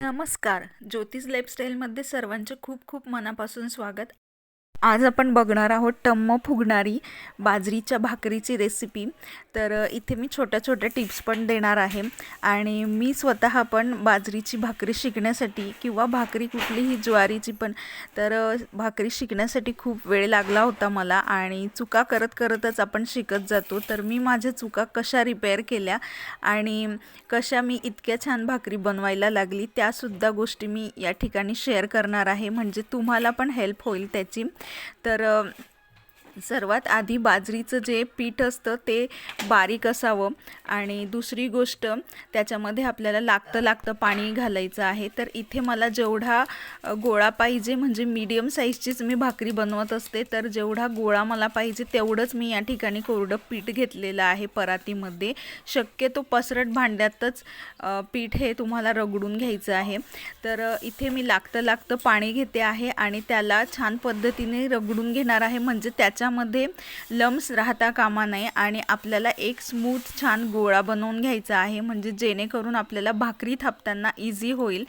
नमस्कार. ज्योतिष लाईफस्टाईलमध्ये सर्वांचे खूप खूप मनापासून स्वागत. आज आपण बघणार आहोत टम्म फुगणारी बाजरीच्या भाकरीची रेसिपी तर इथे मी छोट्या छोट्या टिप्स पण देणार आहे. आणि मी स्वतः पण बाजरीची भाकरी शिकण्यासाठी किंवा भाकरी कुठलीही ज्वारीची पण तर भाकरी शिकण्यासाठी खूप वेळ लागला होता मला आणि चुका करत करतच आपण शिकत जातो. तर मी माझ्या चुका कशा रिपेअर केल्या आणि कशा मी इतक्या छान भाकरी बनवायला लागली त्यासुद्धा गोष्टी मी या ठिकाणी शेअर करणार आहे. म्हणजे तुम्हाला पण हेल्प होईल त्याची. तर सर्वात आधी बाजरीचं जे पीठ असतं ते बारीक असावं. आणि दुसरी गोष्ट त्याच्यामध्ये आपल्याला लागतं लागतं पाणी घालायचं आहे. तर इथे मला जेवढा गोळा पाहिजे म्हणजे मीडियम साईजचीच मी भाकरी बनवत असते तर जेवढा गोळा मला पाहिजे तेवढंच मी या ठिकाणी कोरडं पीठ घेतलेलं आहे परातीमध्ये. शक्यतो पसरट भांड्यातच पीठ हे तुम्हाला रगडून घ्यायचं आहे. तर इथे मी लागतं लागतं पाणी घेते आहे आणि त्याला छान पद्धतीने रगडून घेणार आहे. म्हणजे त्याच्या त्यामध्ये लम्स राहता कामा नये आणि आपल्याला एक स्मूथ छान गोळा बनवून घ्यायचा आहे. म्हणजे जेणेकरून आपल्याला भाकरी थापताना इझी होईल.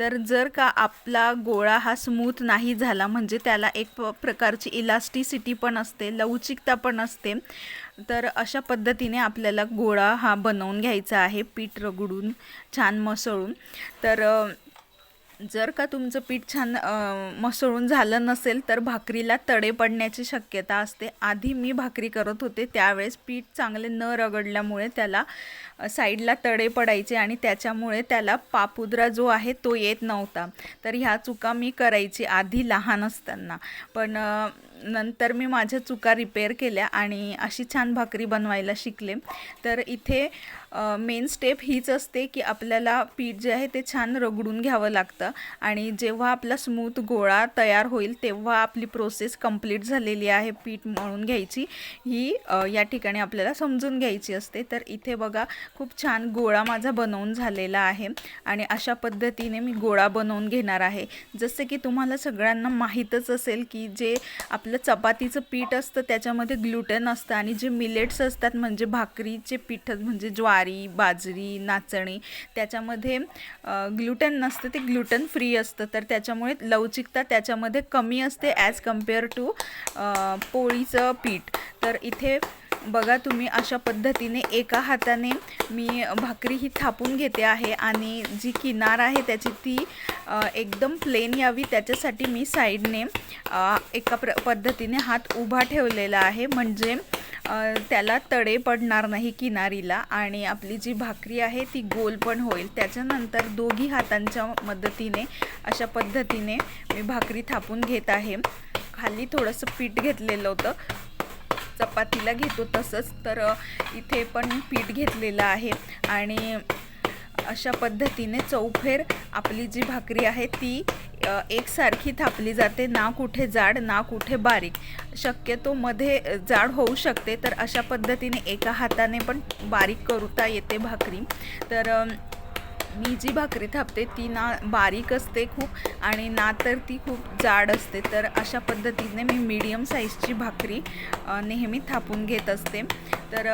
तर जर का आपला गोळा हा स्मूथ नाही झाला म्हणजे त्याला एक प्रकारची इलास्टिसिटी पण असते लवचिकता पण असते. तर अशा पद्धतीने आपल्याला गोळा हा बनवून घ्यायचा आहे पीठ रगडून छान मसळून. तर जर का तुमचं पीठ छान मसळून झालं नसेल तर भाकरीला तडे पडण्याची शक्यता असते. आधी मी भाकरी करत होते. त्यावेळेस पीठ चांगले न रगडल्यामुळे त्याला साईडला तडे पडायचे आणि त्याच्यामुळे त्याला पापुद्रा जो आहे तो येत नव्हता. तर ह्या चुका मी करायची आधी लहान असताना. पण नंतर मी माझ्या चुका रिपेअर केल्या आणि अशी छान भाकरी बनवायला शिकले. तर इथे मेन स्टेप हीच असते की आपल्याला पीठ जे आहे ते छान रगडून घ्यावं लागतं आणि जेव्हा आपला स्मूथ गोळा तयार होईल तेव्हा आपली प्रोसेस कंप्लीट झालेली आहे पीठ मळून घ्यायची. ही या ठिकाणी आपल्याला समजून घ्यायची असते. तर इथे बघा खूप छान गोळा माझा बनवून झालेला आहे आणि अशा पद्धतीने मी गोळा बनवून घेणार आहे. जसे की तुम्हाला सगळ्यांना माहीतच असेल की जे आप आपलं चपातीचं पीठ असतं त्याच्यामध्ये ग्लुटेन असतं आणि जे मिलेट्स असतात म्हणजे भाकरीचे पीठ म्हणजे ज्वारी बाजरी नाचणी त्याच्यामध्ये ग्लुटेन नसतं ते ग्लुटेन फ्री असतं. तर त्याच्यामुळे लवचिकता त्याच्यामध्ये कमी असते ॲज कंपेअर टू पोळीचं पीठ. तर इथे बघा तुम्ही अशा पद्धतीने एका हाताने मी भाकरी ही थापून घेते आहे आणि जी किनार आहे त्याची ती एकदम प्लेन यावी त्याच्यासाठी मी साईडने एका प्र पद्धतीने हात उभा ठेवलेला आहे. म्हणजे त्याला तडे पडणार नाही किनारीला आणि आपली जी भाकरी आहे ती गोल पण होईल. त्याच्यानंतर दोघी हातांच्या मदतीने अशा पद्धतीने मी भाकरी थापून घेत आहे. खाली थोडंसं पीठ घेतलेलं होतं. चपातीला घेतो तसंच तर इथे पण पीठ घेतलेलं आहे. आणि अशा पद्धतीने चौफेर आपली जी भाकरी आहे ती एकसारखी थापली जाते. ना कुठे जाड ना कुठे बारीक. शक्यतो मध्ये जाड होऊ शकते तर अशा पद्धतीने एका हाताने पण बारीक करता येते भाकरी. तर मी जी भाकरी थापते ती ना बारीक असते खूप आणि ना तर ती खूप जाड असते. तर अशा पद्धतीने मी मीडियम साईजची भाकरी नेहमी थापून घेत असते. तर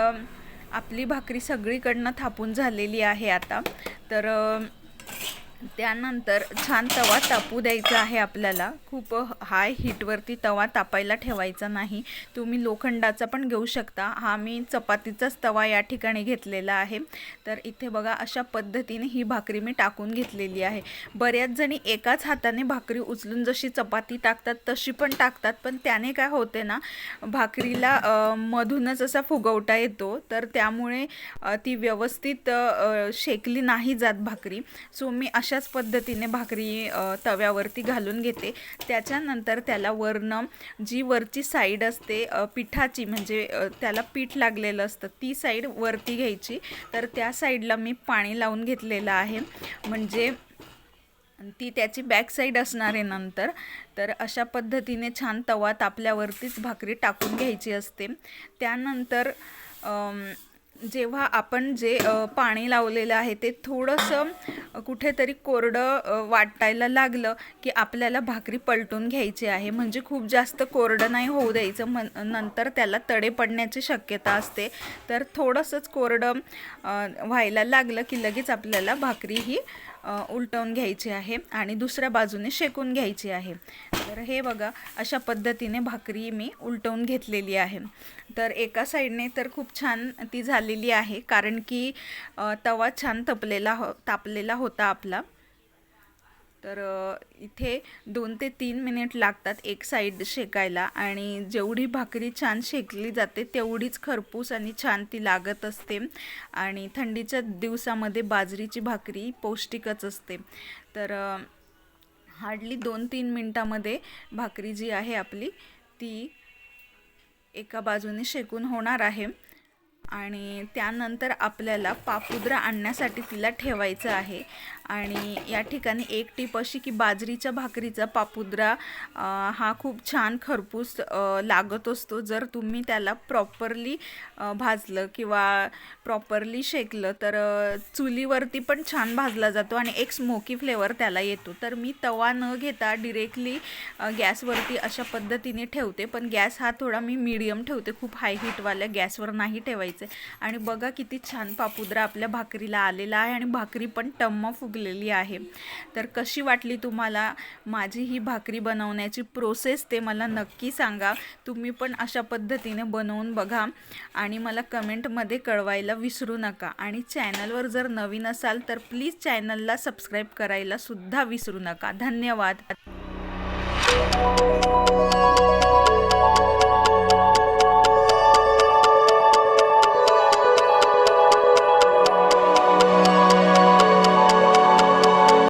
आपली भाकरी सगळीकडनं थापून झालेली आहे आता. तर त्यानंतर छान तवा तापू द्यायचा आहे आपल्याला. खूप हाय हीटवरती तवा तापायला ठेवायचा नाही. तुम्ही लोखंडाचा पण घेऊ शकता. हा मी चपातीचाच तवा या ठिकाणी घेतलेला आहे. तर इथे बघा अशा पद्धतीने ही भाकरी मी टाकून घेतलेली आहे. बऱ्याच जणी एकाच हाताने भाकरी उचलून जशी चपाती टाकतात तशी पण टाकतात. पण त्याने काय होते ना भाकरीला मधूनच असा फुगवटा येतो. तर त्यामुळे ती व्यवस्थित शेकली नाही जात भाकरी. सो मी अशा अशाच पद्धतीने भाकरी तव्यावरती घालून घेते. त्याच्यानंतर त्याला वरनं जी वरची साईड असते पिठाची म्हणजे त्याला पीठ लागलेलं असतं ती साईड वरती घ्यायची. तर त्या साईडला मी पाणी लावून घेतलेलं आहे. म्हणजे ती त्याची बॅक साईड असणार आहे नंतर. तर अशा पद्धतीने छान तवा तापल्यावरतीच भाकरी टाकून घ्यायची असते. त्यानंतर जेव्हा आपण जे पाणी लावलेलं आहे ते थोडंसं कुठेतरी कोरडं वाटायला लागलं की आपल्याला भाकरी पलटून घ्यायची आहे. म्हणजे खूप जास्त कोरडं नाही होऊ द्यायचं. मन नंतर त्याला तडे पडण्याची शक्यता असते. तर थोडंसंच कोरडं व्हायला लागलं की लगेच आपल्याला भाकरी ही उलटवून घ्यायची आहे आणि दुसऱ्या बाजूने शेकून घ्यायची आहे. तर हे बघा अशा पद्धतीने भाकरी मी उलटवून घेतलेली आहे. तर एका साईडने तर खूप छान ती झालेली आहे कारण की तवा छान तपलेला हो तापलेला होता आपला. तर इथे दोन ते तीन मिनिट लागतात एक साईड शेकायला आणि जेवढी भाकरी छान शेकली जाते तेवढीच खरपूस आणि छान ती लागत असते आणि थंडीच्या दिवसामध्ये बाजरीची भाकरी पौष्टिकच असते. तर हार्डली दोन तीन मिनटामध्ये भाकरी जी आहे आपली ती एका बाजूने शेकून होणार आहे आणि त्यानंतर आपल्याला पापुद्रा आणण्यासाठी तिला ठेवायचं आहे आणि या ठिकाणी एक टीप अशी की बाजरीच्या भाकरीचा पापुद्रा हा खूप छान खरपूस लागत असतो. जर तुम्ही त्याला प्रॉपरली भाजलं किंवा प्रॉपरली शेकलं तर चुलीवरती पण छान भाजला जातो आणि एक स्मोकी फ्लेवर त्याला येतो. तर मी तवा न घेता डिरेक्टली गॅसवरती अशा पद्धतीने ठेवते. पण गॅस हा थोडा मी मीडियम ठेवते. खूप हाय हीटवाल्या गॅसवर नाही ठेवायचे. आणि बघा किती छान पापुद्रा आपल्या भाकरीला आलेला आहे आणि भाकरी पण टम्म फुगलेली आहे. तर कशी वाटली तुम्हाला माझी ही भाकरी बनवण्याची प्रोसेस ते मला नक्की सांगा. तुम्ही पण अशा पद्धतीने बनवून बघा आणि मला कमेंटमध्ये कळवायला विसरू नका. आणि चॅनलवर जर नवीन असाल तर प्लीज चॅनलला सबस्क्राईब करायला सुद्धा विसरू नका. धन्यवाद.